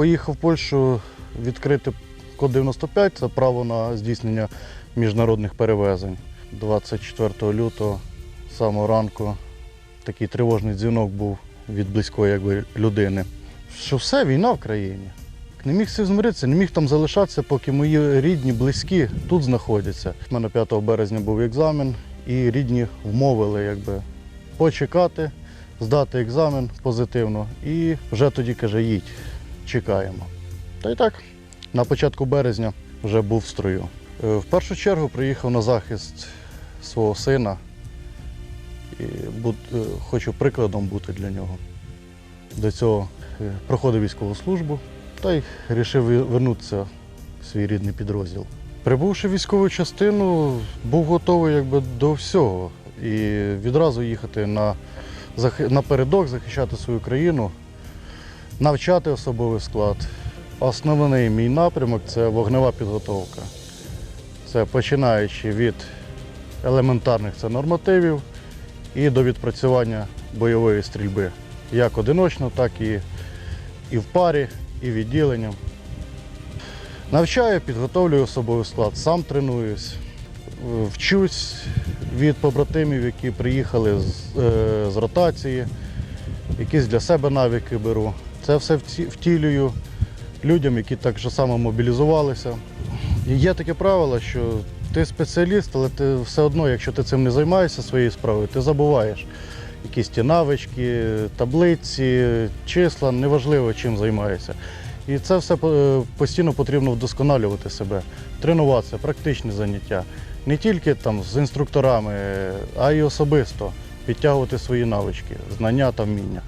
Поїхав в Польщу відкрити код 95, це право на здійснення міжнародних перевезень. 24 лютого, самого ранку, такий тривожний дзвінок був від близької якби, людини. Що все, війна в країні. Не міг цим змиритися, не міг там залишатися, поки мої рідні, близькі тут знаходяться. У мене 5 березня був екзамен, і рідні вмовили якби, почекати, здати екзамен позитивно. І вже тоді каже, їдь, чекаємо. Та й так, на початку березня вже був в строю. Е, В першу чергу приїхав на захист свого сина і е, хочу прикладом бути для нього. До цього е, проходив військову службу та й вирішив вернутися в свій рідний підрозділ. Прибувши в військову частину, був готовий якби, до всього і відразу їхати на, напередок, захищати свою країну, навчати особовий склад. Основний мій напрямок це вогнева підготовка. Це починаючи від елементарних це нормативів і до відпрацювання бойової стрільби. Як одиночно, так і, і в парі, і відділенням. Навчаю, підготовлюю особовий склад, сам тренуюсь, вчусь від побратимів, які приїхали з, е, з ротації, якісь для себе навики беру. Це все втілюю людям, які так само мобілізувалися. І є таке правило, що ти спеціаліст, але ти все одно, якщо ти цим не займаєшся своєю справою, ти забуваєш якісь ті навички, таблиці, числа, неважливо чим займаєшся. І це все е, постійно потрібно вдосконалювати себе, тренуватися, практичні заняття. Не тільки там з інструкторами, а й особисто підтягувати свої навички, знання та вміння.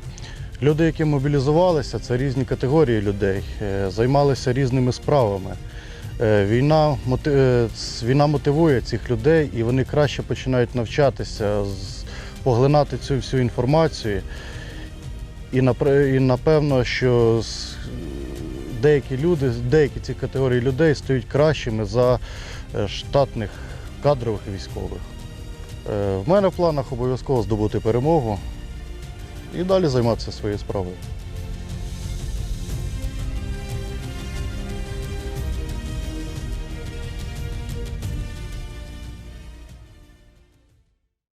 Люди, які мобілізувалися, це різні категорії людей, е, займалися різними справами. Е, Війна, е, війна мотивує цих людей і вони краще починають навчатися, поглинати цю всю інформацію. І, і напевно, що деякі люди, деякі ці категорії людей стають кращими за штатних кадрових військових. В мене в планах обов'язково здобути перемогу і далі займатися своєю справою.